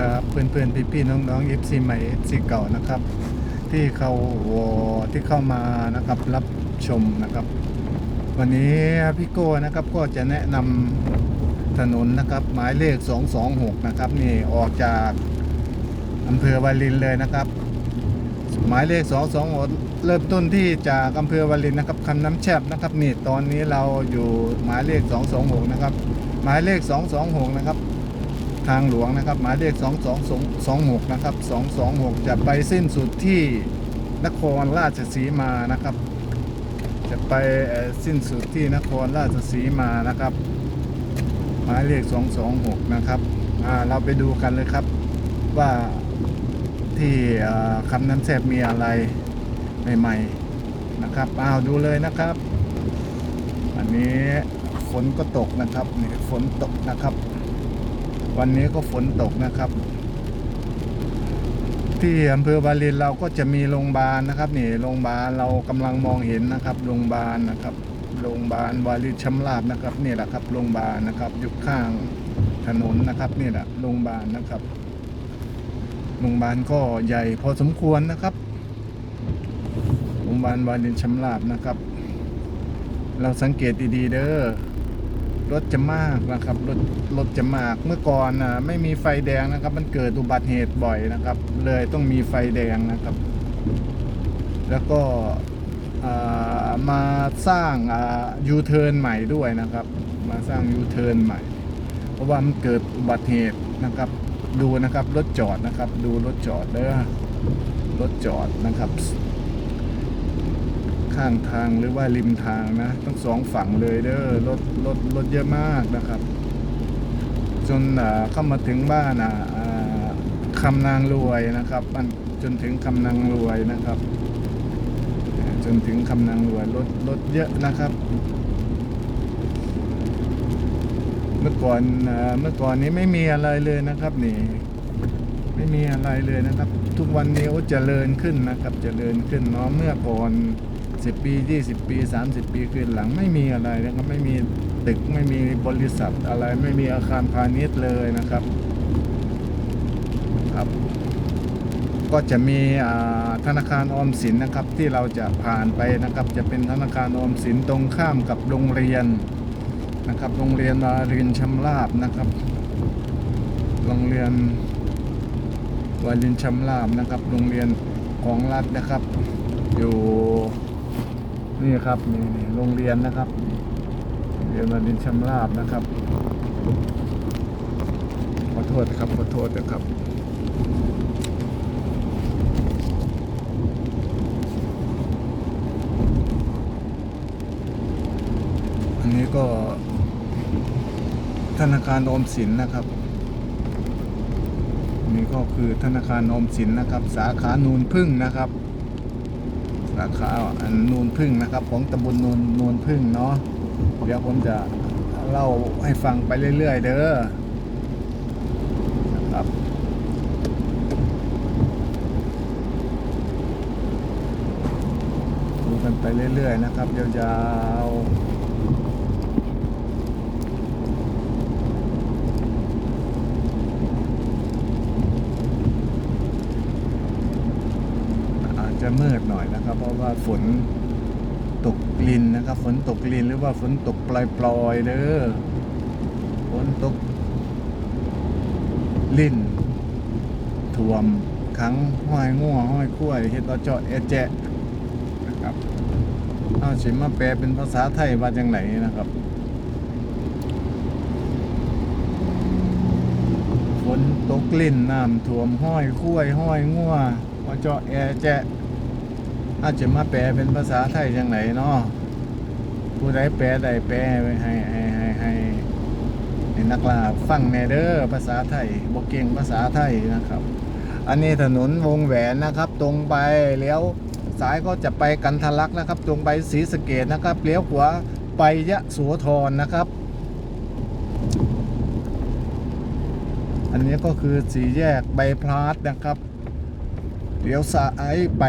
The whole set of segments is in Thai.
ครับเพื่อนเพื่อนพี่พี่ๆน้องๆ FC ใหม่ FC เก่านะครับ ที่เขาที่เข้ามานะครับรับชมนะครับ วันนี้พี่โก้นะครับก็จะแนะนำถนนนะครับหมายเลข 226 นะครับนี่ออกจากอำเภอวารินเลยนะครับ หมายเลข 226 เริ่มต้นที่จากอำเภอวารินนะครับคำน้ำแชบนะครับนี่ตอนนี้เราอยู่หมายเลข 226 นะครับหมายเลข 226 นะครับ ทางหลวงนะครับ หมายเลข 2226 นะครับ 226 จะไปสิ้นสุดที่นครราชสีมานะครับ จะไปสิ้นสุดที่นครราชสีมานะครับ หมายเลข 226 นะครับเราไปดูกันเลยครับว่าที่คำน้ำแซบมีอะไรใหม่ๆนะครับอ้าวดูเลยนะครับ อันนี้ฝนก็ตกนะครับนี่ฝนตกนะครับ วันนี้ก็ฝนตกนะครับ ที่อำเภอวารินเราก็จะมีโรงพยาบาลนะครับนี่โรงพยาบาลเรากำลังมองเห็นนะครับโรงพยาบาลนะครับโรงพยาบาลวารินชำราบนะครับนี่แหละครับโรงพยาบาลนะครับอยู่ข้างถนนนะครับนี่แหละโรงพยาบาลนะครับโรงพยาบาลก็ใหญ่พอสมควรนะครับโรงพยาบาลวารินชำราบนะครับ เราสังเกตดีๆเด้อ รถจะมากนะครับรถรถจะมากเมื่อก่อนนะไม่มีไฟแดงนะครับ มันเกิดอุบัติเหตุบ่อยนะครับ เลยต้องมีไฟแดงนะครับ แล้วก็มาสร้างยูเทิร์นใหม่ด้วยนะครับ มาสร้างยูเทิร์นใหม่ เพราะว่ามันเกิดอุบัติเหตุนะครับ ดูนะครับรถจอดนะครับ ดูรถจอดเด้อรถจอดนะครับ ข้างทางหรือว่าริมทางนะทั้งสองฝั่งเลยเด้อรถรถรถเยอะมากนะครับ จนเข้ามาถึงบ้านอะคำนางรวยนะครับมันจนถึงคำนางรวยนะครับ จนถึงคำนางรวยรถรถเยอะนะครับ เมื่อก่อนเมื่อก่อนนี้ไม่มีอะไรเลยนะครับนี่ไม่มีอะไรเลยนะครับ ทุกวันนี้โอ้เจริญขึ้นนะครับ เจริญขึ้นเนาะเมื่อก่อน 10 ปี 20 ปี 30 ปีขึ้นหลังไม่มีอะไรนะครับไม่มีตึกไม่มีบริษัทอะไรไม่มีอาคารพาณิชย์เลยนะครับครับ ก็จะมีอ่าธนาคารออมสินนะครับที่เราจะผ่านไปนะครับ จะเป็นธนาคารออมสินตรงข้ามกับโรงเรียนนะครับโรงเรียนวารินชำราบนะครับ โรงเรียนวารินชำราบนะครับ โรงเรียนของรัฐนะครับ อยู่ นี่ครับนี่นี่โรงเรียนนะครับเรียนวารินชำราบนะครับ ขอโทษนะครับ ขอโทษนะครับอันนี้ก็ธนาคารออมสินนะครับ นี่ก็คือธนาคารออมสินนะครับ สาขานูนพึ่งนะครับ สาขาอันนูนพึ่งนะครับ ของตำบลนูนนูนพึ่งเนาะเดี๋ยวผมจะเล่าให้ฟังไปเรื่อย ๆ เด้อนะครับดูกันไปเรื่อย ๆ นะครับยาวๆ อา จะมืดหน่อยนะครับ เพราะว่าฝนตกลินนะครับ ฝนตกลินหรือว่าฝนตกปลอยๆเด้อฝนตกลินท่วมขังห้อยง่วห้อยคุ้ยเฮ็ดเอาเจาะเอแจะนะครับเอาสิมาแปลเป็นภาษาไทยว่าจังไหนนะครับฝนตกลิ่นน้ำท่วมห้อยคุ้ยห้อยงัวว่าเจาะแอแจะ อาจจะมาแปลเป็นภาษาไทยจังไหนเนาะผู้ใดแปลได้แปลให้ให้ให้ให้ให้นักล่าฟังแน่เด้อภาษาไทยบ่เก่งภาษาไทยนะครับ อันนี้ถนนวงแหวนนะครับ ตรงไปเลี้ยวซ้ายก็จะไปกันทะลักนะครับ ตรงไปศรีสะเกดนะครับเลี้ยวขวาไปยะโสธรนะครับ อันนี้ก็คือสี่แยกใบพลาดนะครับเลี้ยวซ้ายไป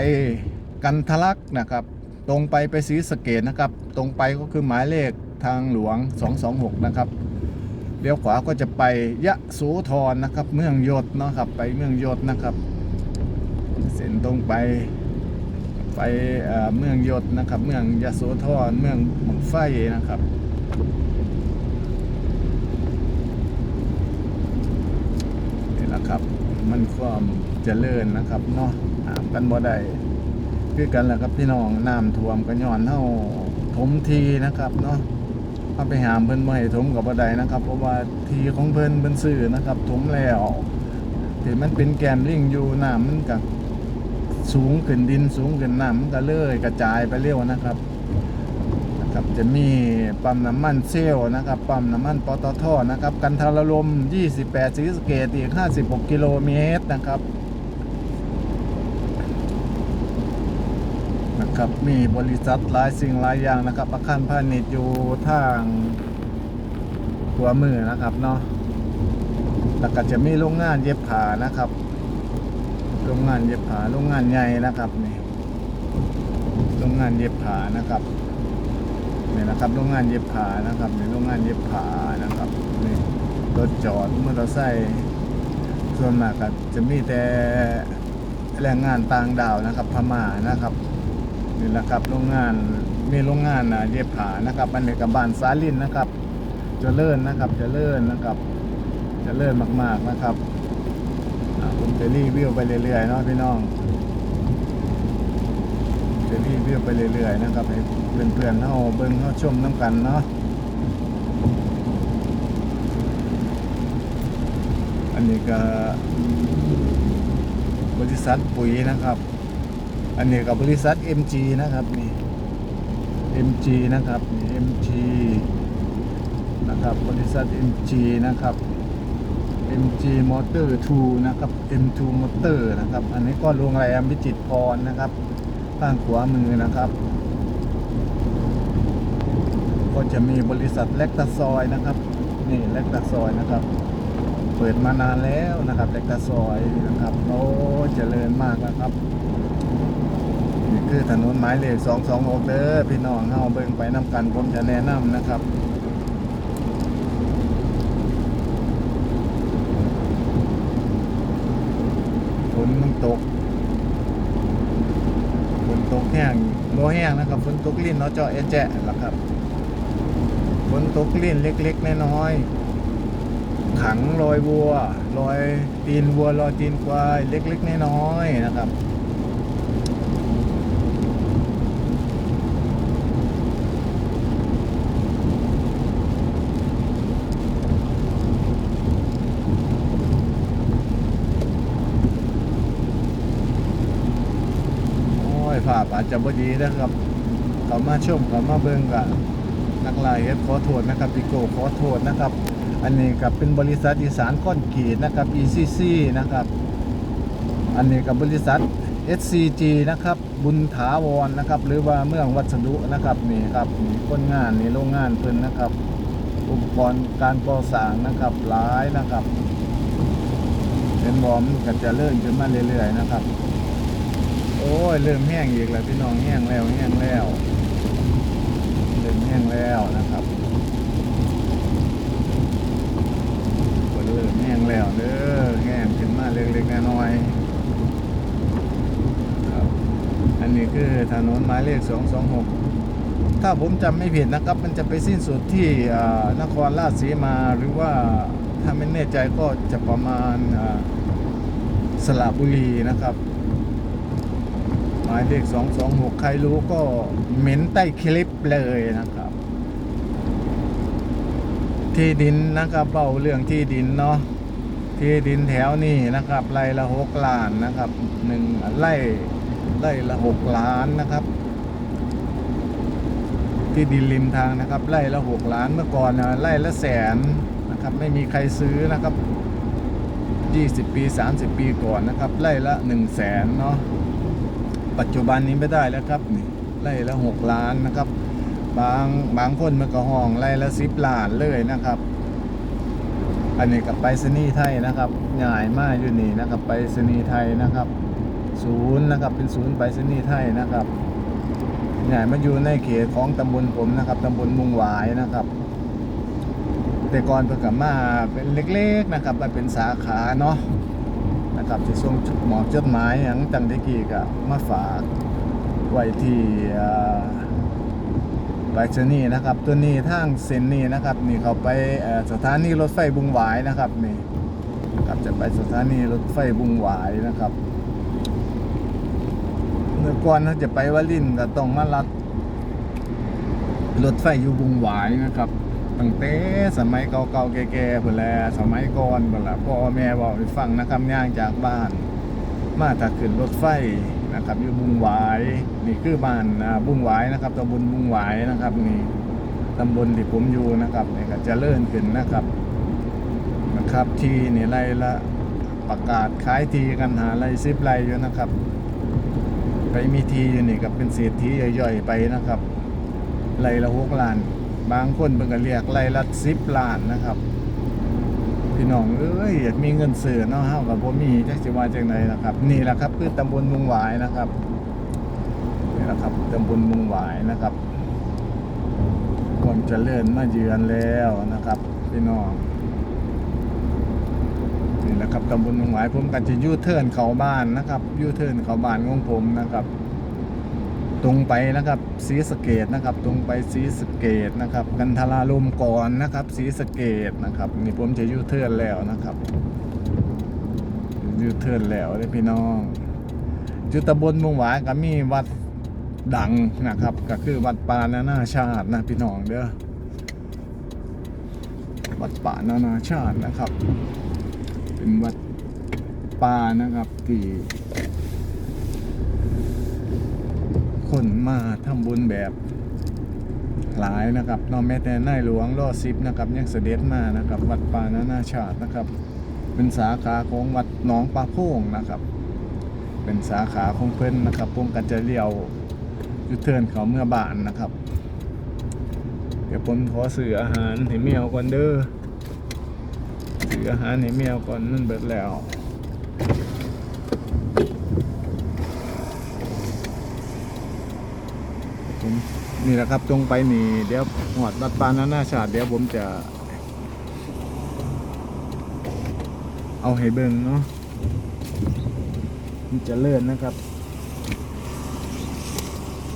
กันทะลักนะครับ ตรงไปไปศรีสเกดนะครับ ตรงไปก็คือหมายเลขทางหลวง 226 นะครับเลี้ยวขวาก็จะไปยะโสธรนะครับ เมืองยศนะครับ ไปเมืองยศนะครับ เส้นตรงไปไปเมืองยศนะครับ เมืองยะโสธรเมืองหมองไฟนะครับนี่แหละครับ มันความเจริญนะครับเนาะหามกันบ่ได้ คือกันแหละครับพี่น้องน้ำท่วมก็ย้อนเฮาถมทีนะครับเนาะเอาไปหามเพิ่นบ่ให้ถมกับบ่ได้นะครับ เพราะว่าทีของเพิ่นเพิ่นซื้อนะครับถมแล้วที่มันเป็นแกนลิงอยู่น้ำมันก็สูงขึ้นดินสูงขึ้นน้ำมันก็เลย กระจายไปเร็วนะครับนะครับ จะมีปั๊มน้ำมันเซลนะครับปั๊มน้ำมันปตทนะครับ กันทารลม 28สีสเกตอีก 56 กิโลเมตรนะครับ นะครับมีบริษัทหลายสิ่งหลายอย่างนะครับ อาคารพาณิชย์อยู่ทางหัวมือนะครับเนาะแล้วก็จะมีโรงงานเย็บผ้านะครับ โรงงานเย็บผ้าโรงงานใหญ่นะครับนี่โรงงานเย็บผ้านะครับนี่นะครับโรงงานเย็บผ้านะครับในโรงงานเย็บผ้านะครับนี่รถจอดมอเตอร์ไซค์ส่วนมากก็จะมีแต่แรงงานต่างดาวนะครับพม่านะครับ นี่แหละครับโรงงานมีโรงงานนะเย็บผ้านะครับอันนี้กับบ้านสาลินนะครับจเจริญนนะครับจเจริญนนะครับจเจริญมากๆนะครับผมจะรีวิวไปเรื่อยๆเนาะพี่น้องจะรีวิวไปเรื่อยๆนะครับให้เพื่อนๆเฮาเบิ่งเฮาชมน้ำกันเนาะอันนี้ก็บริษัทปุ๋ยนะครับ อันนี้ก็บบริษัท MG นะครับนี่ MG นะครับนี่ MG นะครับ บริษัท MG นะครับ MG Motor 2 นะครับ M2 Motor นะครับ อันนี้ก็โรงแรมวิจิตรพรนะครับข้างขวามือนะครับ ก็จะมีบริษัทเล็กตาซอยนะครับ นี่เล็กตาซอยนะครับ เปิดมานานแล้วนะครับเล็กตาซอยนะครับโอ้เจริญมากนะครับ คือถนนหมายเลข226เด้อพี่น้องเฮาเบิ่งไปน้ำกันผมจะแนะนำนะครับฝนมันตกฝนตกแห้งบ่แห้งนะครับฝนตกลิ่นเนาะเจาะเอแจะล่ะครับฝนตกลิ่นเล็กๆน้อยๆขังรอยวัวรอยตีนวัวรอยตีนควายเล็กๆน้อยๆนะครับ โอ้ยภาพ อาจจะบ่ดีนะครับเขามาชมเขามาเบิ่งกันนักลายเฮ็ดขอโทษนะครับพี่โกขอโทษนะครับ อันนี้กับเป็นบริษัทอีสานก้อนกีดนะครับ ECC นะครับ อันนี้กับบริษัท SCG นะครับ บุญถาวรนะครับ หรือว่าเมืองวัสดุนะครับนี่ครับนี่คนงานนี่โรงงานเพิ่นนะครับ อุปกรณ์การก่อสร้างนะครับหลายนะครับเป็นบอมนก็จะเลื่อนขึ้นมาเรื่อยๆนะครับ โอ้ยเริ่มแห้งอีกแล้วพี่น้องแห้งแล้วแห้งแล้วเริ่มแห้งแล้วนะครับฝนเริ่มแห้งแล้วเด้อแห้งขึ้นมาเล็กๆน้อยๆครับอันนี้คือถนนหมายเลข226ถ้าผมจำไม่ผิดนะครับ มันจะไปสิ้นสุดที่นครราชสีมาหรือว่าถ้าไม่แน่ใจก็จะประมาณสระบุรีนะครับ มายเลข226 ใครรู้ก็เม้นใต้คลิปเลยนะครับ ที่ดินนะครับเบาเรื่องที่ดินเนาะที่ดินแถวนี้นะครับไร่ละหกล้านนะครับหนึ่งไร่ไร่ละหกล้านนะครับ ที่ดินริมทางนะครับไร่ละหกล้านเมื่อก่อนนะไร่ละแสนนะครับไม่มีใครซื้อนะครับ 20 ปี 30 ปีก่อนนะครับไร่ละ1 0 0 0 0แสนเนาะ ปัจจุบันนี้ไม่ได้แล้วครับนี่ไร่ละหกล้านนะครับ บางบางคนมันก็ห้องไร่ละสิบล้านเลยนะครับ อันนี้กับไปรษณีย์ไทยนะครับใหญ่มากอยู่นี่นะครับ ไปรษณีย์ไทยนะครับ ศูนย์นะครับเป็นศูนย์ไปรษณีย์ไทยนะครับใหญ่มาอยู่ในเขตของตำบลผมนะครับตำบลมุงหวายนะครับ แต่ก่อนเพิ่นก็มาเป็นเล็กๆนะครับมาเป็นสาขาเนาะ นะครับจะส่งหมอบจดหมายหยังจังได้กี่ก็มาฝากไว้ที่ไปรษณีย์นะครับ ตัวนี้ทางเส้นนี้นะครับ นี่เขาไปสถานีรถไฟบุงหวายนะครับนี่ครับจะไปสถานีรถไฟบุงหวายนะครับเมื่อก่อนเราจะไปวลินก็ต้องมาลัดรถไฟอยู่บุงหวายนะครับ ตั้งแต่สมัยเก่าๆแก่ๆพุ่นแหละสมัยก่อนพุ่นละพ่อแม่บอกให้ฟังนะครับย่างจากบ้าน มาถ้าขึ้นรถไฟนะครับอยู่บุงหวาย นี่คือบ้านบุงหวายนะครับตำบลบุงหวายนะครับนี่ตำบลที่ผมอยู่นะครับนี่ก็จะเลื่อนขึ้นนะครับนะครับ ที่นี่ไรละประกาศขายทีกันหาไรซิปไรอยู่นะครับ ไปมีทีอยู่นี่ก็เป็นเศรษฐีย่อยๆไปนะครับไรละหกล้าน บางคนเพิ่นก็เรียกไรละสิบล้านนะครับ พี่น้องเอ้ยอยากมีเงินซื้อเนาะเฮากับบ่มีจักสิว่าจังไดนะครับ นี่แหละครับคือตำบลมุงหวายนะครับนี่แหละครับตำบลมุงหวายนะครับความเจริญมาเยือนแล้วนะครับ พี่น้องนี่แหละครับตำบลมุงหวายผมก็จะยูเทิร์นเข้าบ้านนะครับยูเทิร์นเข้าบ้านของผมนะครับ ตรงไปนะครับศรีสะเกดนะครับ ตรงไปศรีสะเกดนะครับ กันทราลมก่อนนะครับศรีสะเกดนะครับนี่ผมจะยูเทิร์นแล้วนะครับยูเทิร์นแล้วเลยพี่น้องจุดตำบลมุงหวายก็มีวัดดังนะครับ ก็คือวัดป่านานาชาตินะพี่น้องเด้อวัดป่านานาชาตินะครับ เป็นวัดป่านะครับที่ คนมาทำบุญแบบหลายนะครับนอแม้แต่นายหลวงรอซิบนะครับยังเสด็จมานะครับ วัดป่านานาชาตินะครับ เป็นสาขาของวัดหนองปลาโพงนะครับ เป็นสาขาของเพิ่นนะครับผมก็จะเลี้ยวยูเทินเขาเมื่อบานนะครับ เดี๋ยวผมขอซื้ออาหารให้แมวก่อนเด้อซื้ออาหารให้แมวก่อนนั่นเบิดแล้ว ผม นี่แหละครับตรงไปนี่เดี๋ยวหอดวัดปานานาชาติเดี๋ยวผมจะ เอาให้เบิ่งเนาะมันจะเลื่อนนะครับ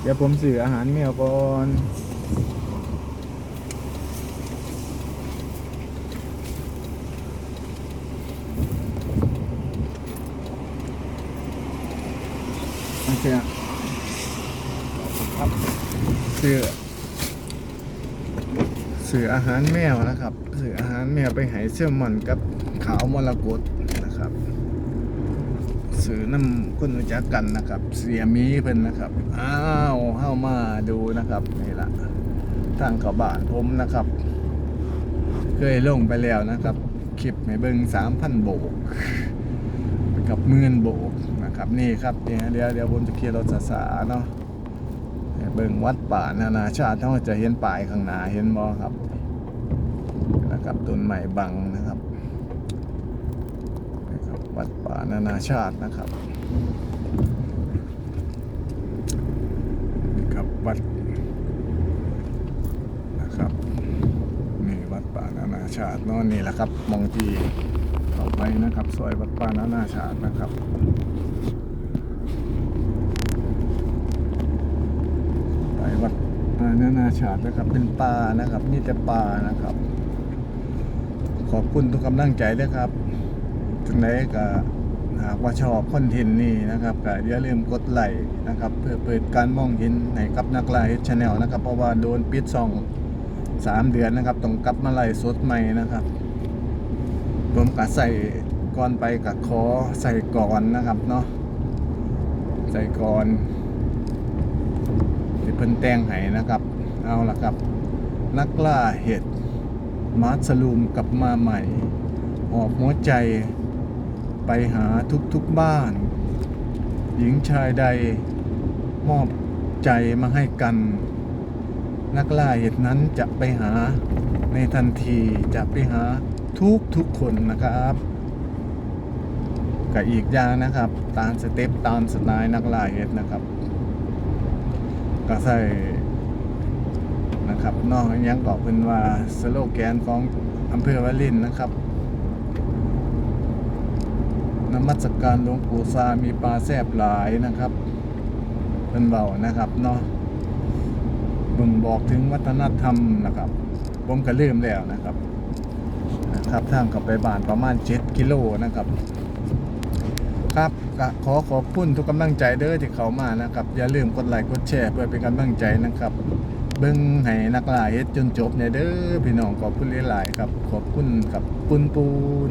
เดี๋ยวผมสื่ออาหารแมวก่อนโอเคอะ ครับซื้อซื้ ออาหารแมวนะครับซื้ออาหารแมวไปให้เชื่อมมันกับขาวมรกตนะครับซื้อน้ำคนรู้จักกันนะครับ เสียมีเพิ่นนะครับอ้าวเข้ามาดูนะครับนี่ละทางเขาบ้านผมนะครับ เคยลงไปแล้วนะครับคลิปให้เบิงสามพันโบก กับหมื่นโบกนะครับนี่ครับเนี่ยเดี๋ยวเดี๋ยวผมจะเคลียร์รถสาเนาะเบิ่งวัดป่านานาชาติเขาจะเห็นป่ายข้างหน้าเห็นบ่ครับ นะครับต้นไม้บังนะครับนะครับ วัดป่านานาชาตินะครับนี่ครับวัดนะครับนี่วัดป่านานาชาติเนอนนี่แหละครับมองที่ต่อไปนะครับซอยวัดป่านานาชาตินะครับไปวัดป่านานาชาตินะครับเป็นป่านะครับมีแต่ป่านะครับ ขอบคุณทุกกำลังใจด้วยครับถึงไหนก็หากว่าชอบคอนเทนต์นี้นะครับก็อย่าลืมกดไลค์นะครับ เพื่อเปิดการมองเห็นให้กับนักไลฟ์ชาแนลนะครับ เพราะว่าโดนปิดซองสามเดือนนะครับต้องกลับมาไล่สดใหม่นะครับผมก็ใส่ก่อนไปกับขอใส่ก่อนนะครับเนาะใส่ก่อนที่เพิ่นแต่งให้นะครับ เอาละครับ นักล่าเห็ด มาร์สลูมกลับมาใหม่ ออกหัวใจ ไปหาทุกๆบ้าน หญิงชายใดมอบใจมาให้กัน นักล่าเห็ดนั้นจะไปหาในทันทีจะไปหาทุกทุกคนนะครับกับอีกอย่างนะครับ ตามสเต็ปตามสไตล์นักล่าเห็ดนะครับ ก็ใส่ นะครับนอกจากยังบอกเพิ่นว่าสโลแกนของอำเภอวารินนะครับนมัสการหลวงปู่ซามีปลาแซบหลายนะครับเพิ่นเบานะครับเนาะบ่งบอกถึงวัฒนธรรมนะครับผมก็ลืมแล้วนะครับนะครับทางกลับไปบ้านประมาณ 7 กิโลนะครับครับก็ขอขอบคุณทุกกำลังใจเด้อที่เขามานะครับ อย่าลืมกดไลค์กดแชร์เพื่อเป็นกำลังใจนะครับ เบิ่งให้นักล่าเฮ็ดจนจบเนี่ยเด้อพี่น้องขอบคุณหลายๆครับ ขอบคุณกับปุนปูน